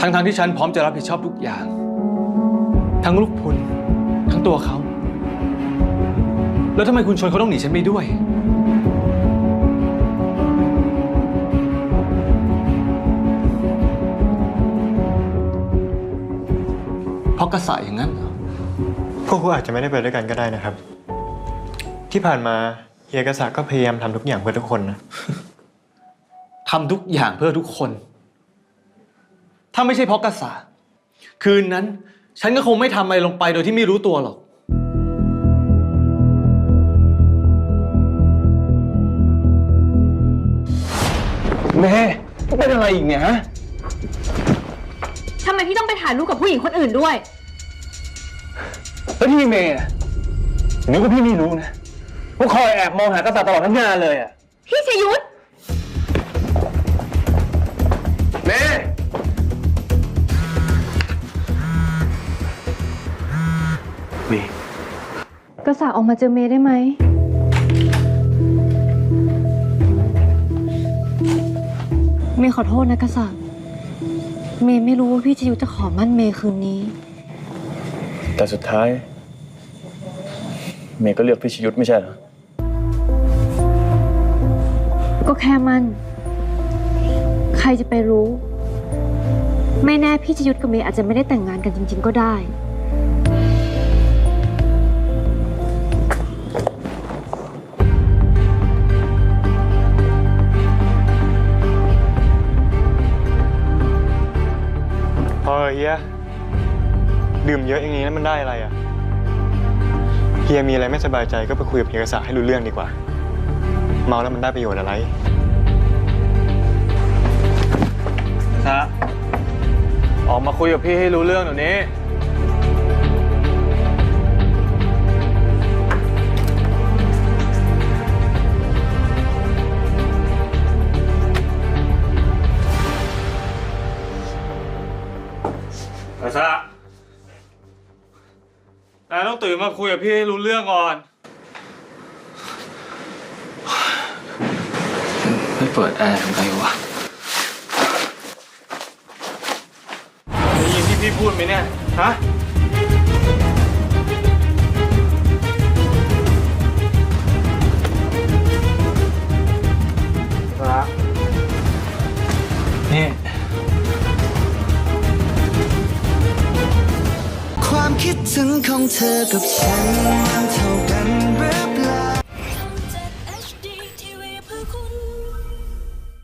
ทั้งๆที่ฉันพร้อมจะรับผิดชอบทุกอย่าง ทั้งลูกพลทั้งตัวเขา แล้วทำไมคุณชนเขาต้องหนีฉันไปด้วย เพราะกระสายอย่างนั้นเหรอพวกคุณอาจจะไม่ได้ไปด้วยกันก็ได้นะครับ ที่ผ่านมาเฮียกษะก็พยายามทำทุกอย่างเพื่อทุกคนนะ ทำทุกอย่างเพื่อทุกคน ถ้าไม่ใช่เพราะกษาคืนนั้น ฉันก็คงไม่ทำอะไรลงไปโดยที่ไม่รู้ตัวหรอก แม่เป็นอะไรอีกเนี่ยฮะ ทำไมพี่ต้องไปถ่ายรูปกับผู้หญิงคนอื่นด้วย แล้วพี่เมย์อะนึกว่าพี่ไม่รู้นะว่าคอยแอบมองหากษัตริย์ตลอดทั้งงานเลยอะพี่ชยุทธ เมย์กษาออกมาเจอเมย์ได้ไหม เมย์ขอโทษนะกษาเมย์ไม่รู้ว่าพี่ชยุทธจะขอมั่นเมย์คืนนี้ แต่สุดท้าย เมย์ก็เลือกพิชยุทธไม่ใช่เหรอ ก็แค่มั่นใครจะไปรู้ ไม่แน่พี่ชยุทธกับเมย์อาจจะไม่ได้แต่งงานกันจริง ๆ ก็ได้ อเฮียดื่มเยอะอย่างนี้แล้วมันได้อะไรอะเฮียมีอะไรไม่สบายใจก็ไปคุยกับเฮียกษะให้รู้เรื่องดีกว่า เมาแล้วมันได้ประโยชน์อะไรซะออกมาคุยกับพี่ให้รู้เรื่องเดี๋ยวนี้ นายต้องตื่นมาคุยกับพี่ให้รู้เรื่องก่อน ไม่เปิดแอร์ทำไงวะได้ยินที่พี่พูดไหมเนี่ย ฮะ คิดถึงของเธอกับฉันมันเท่ากัน